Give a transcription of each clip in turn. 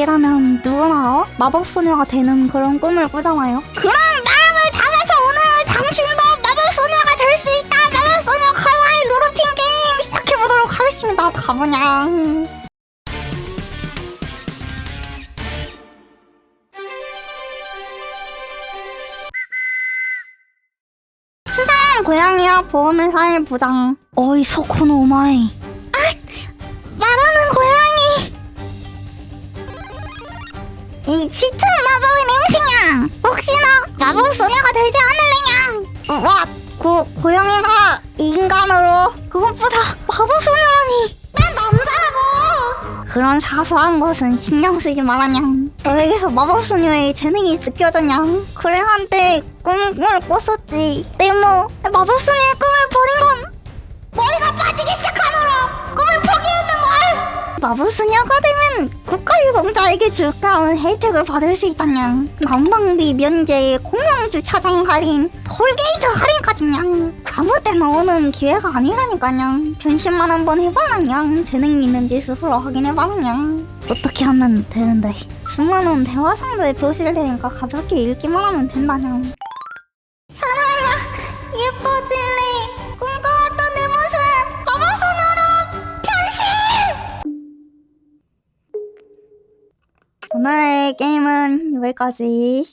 내일하면 누구나 마법소녀가 되는 그런 꿈을 꾸잖아요. 그런 마음을 담아서 오늘 당신도 마법소녀가 될 수 있다. 마법소녀 카와이 루루핑 게임 시작해보도록 하겠습니다. 수상한 고양이와 보험회사의 부장. 어이 소코노 오마이. 이 짙은 마법의 냄새냐! 혹시 너 마법 소녀가 되지 않을래냐? 와, 고, 고양이가 인간으로 그것보다 마법 소녀라니! 난 남자라고! 그런 사소한 것은 신경 쓰지 말아냐. 너에게서 마법 소녀의 재능이 느껴졌냐? 그래 한때 꿈을 꿨었지. 때모 마법 소녀의 꿈을 버린 건 마법소녀가 되면 국가유공자에게 주가운 혜택을 받을 수 있다냐 난방비 면제, 공영주차장 할인, 톨게이트 할인까지냐 아무 때나 오는 기회가 아니라니까냐 변신만 한번 해봐라냐 재능 있는지 스스로 확인해봐라냐 어떻게 하면 되는데? 주문은 대화상자에 표시를 되니까 가볍게 읽기만 하면 된다냐 오늘의 게임은 여기까지.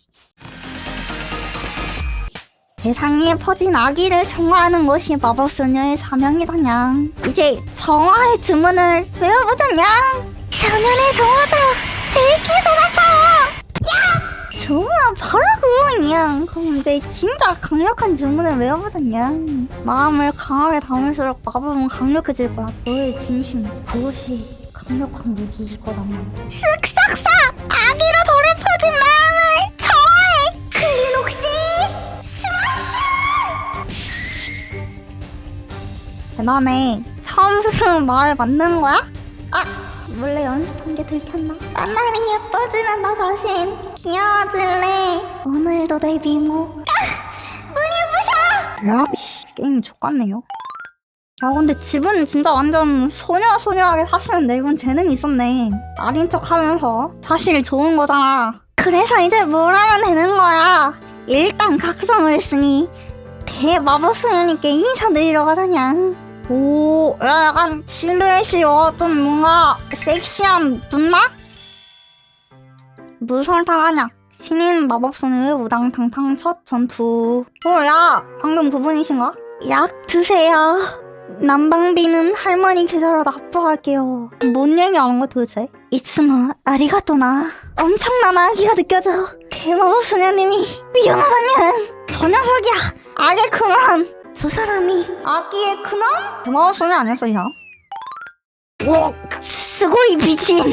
세상에 퍼진 아기를 정화하는 것이 마법소녀의 사명이다냐 이제 정화의 주문을 외워보자냐 자년의 정화자 대기 소나파워 좋아 바로 그거냐 그럼 이제 진짜 강력한 주문을 외워보자냐 마음을 강하게 담을수록 마법은 강력해질 거야. 너의 진심 그것이 강력한 무기일 거라며 쓱싹싹! 아기로 돌에 퍼진 마음을 정화해! 클리녹시? 스마시! 대단해 처음 쓰는 말 맞는 거야? 아 몰래 연습한 게 들켰나? 나날이 예뻐지는 나 자신 귀여워질래? 오늘도 내 미모. 아! 눈이 부셔! 야 씨, 게임 족같네요 야 근데 집은 진짜 완전 소녀소녀하게 사시는데 이건 재능이 있었네. 아닌 척 하면서. 사실 좋은 거잖아. 그래서 이제 뭘 하면 되는 거야? 일단 각성을 했으니 대마법 소녀님께 인사드리러 가자냐? 오 야, 약간 실루엣이 어, 좀 뭔가 섹시한 눈나? 무슨 타가냐? 신인 마법 소녀의 우당탕탕 첫 전투. 어야 방금 그분이신가? 약 드세요 난방비는 할머니 계좌로 납부할게요. 뭔 얘기하는 거야 도대체? 이츠노 아리가또나 엄청난 아기가 느껴져. 개마법 소녀님이 위험하다냐? 저 녀석이야. 악의 근원. 저 사람이 아기의 근원? 개마법 소녀 아니었어 이 사람? 오 스고이 미친.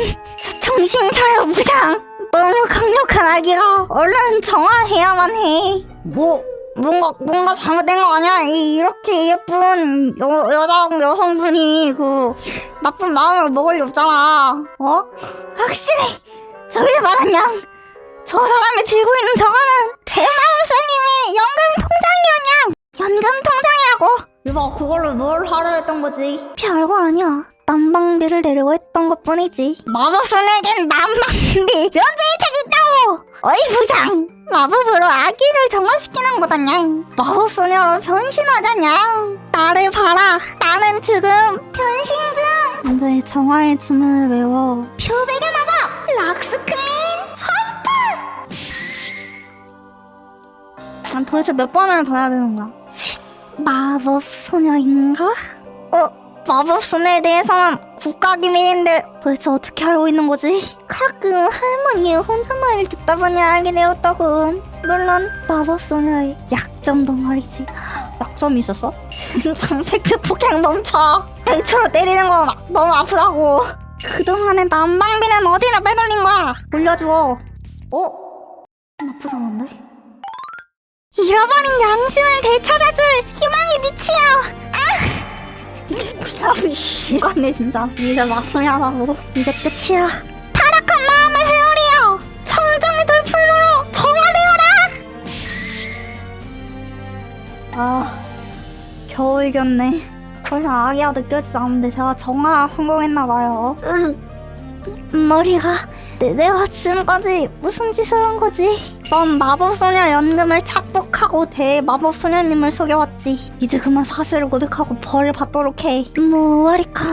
정신 차려 부장. 너무 강력한 아기가 얼른 정화해야만 해. 뭐 뭔가 뭔가 잘못된 거 아니야? 이, 이렇게 예쁜 여, 여자 여성분이 그 나쁜 마음을 먹을 리 없잖아. 어? 확실해. 저기 말하냐? 저 사람이 들고 있는 저거는 대마우스님의 연금 통장이었냐? 연금 통장이라고? 이봐 그걸로 뭘 하려 했던 거지? 별거 아니야. 난방비를 내려고 했던 것 뿐이지. 마법소녀에겐 난방비 면제! 어이 부장! 마법으로 아기를 정화시키는 거다냐. 마법소녀로 변신하자냐. 나를 봐라. 나는 지금 변신 중! 이제 정화의 주문을 외워. 표백의 마법! 락스클린 하우트! 난 도대체 몇 번을 더 해야 되는 거야? 치, 마법소녀인가? 어? 마법소녀에 대해서는 국가기밀인데 도대체 어떻게 알고 있는 거지? 가끔 할머니의 혼잣말을 듣다 보니 알게 되었다군 물론 마법소녀의 약점도 말이지 약점이 있었어? 진짜 팩트 폭행 멈춰 팩트로 때리는 건 너무 아프다고 그동안의 난방비는 어디로 빼돌린 거야? 올려줘 어? 나쁘지 않은데? 잃어버린 양심을 되찾아줄 희망의 빛이여 이거네 진짜. 이제 마무리하라고. 이제 끝이야. 타락한 마음을 헤아리여! 청정의 돌풍으로 정화되어라! 아 겨우 이겼네. 더 이상 아기가 느껴지지 않는데 제가 정화 성공했나봐요. 머리가 내, 내가 지금까지 무슨 짓을 한 거지? 넌 마법소녀 연금을 착복하고 대마법소녀님을 속여왔지. 이제 그만 사실을 고백하고 벌을 받도록 해. 무아리카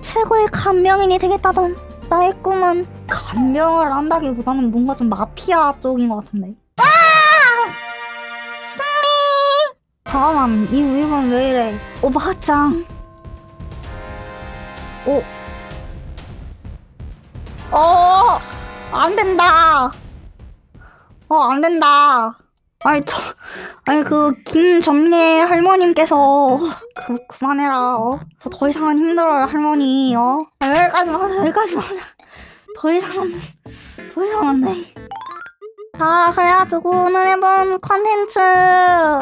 최고의 간병인이 되겠다던 나의 꿈은 간병을 한다기보다는 뭔가 좀 마피아 쪽인 것 같은데. 와! 승리! 잠깐만 이 우유는 왜 이래? 오바짱. 오. 어, 안 된다. 어, 안 된다. 아니, 저, 아니, 그, 김정예 할머님께서, 그, 그만해라, 어? 저더 이상은 힘들어요, 할머니, 어? 아, 여기까지만, 여기까지만. 더 이상은, 더 이상은 안 돼. 자, 그래가지고 오늘 해본 컨텐츠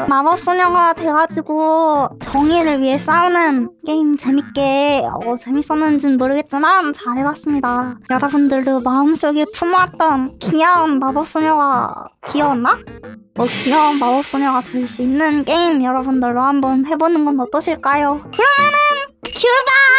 마법소녀가 돼가지고 정의를 위해 싸우는 게임 재밌게 어, 재밌었는지는 모르겠지만 잘 해봤습니다. 여러분들도 마음속에 품었던 귀여운 마법소녀가 귀여웠나? 뭐 귀여운 마법소녀가 될 수 있는 게임 여러분들로 한번 해보는 건 어떠실까요? 그러면은 큐바!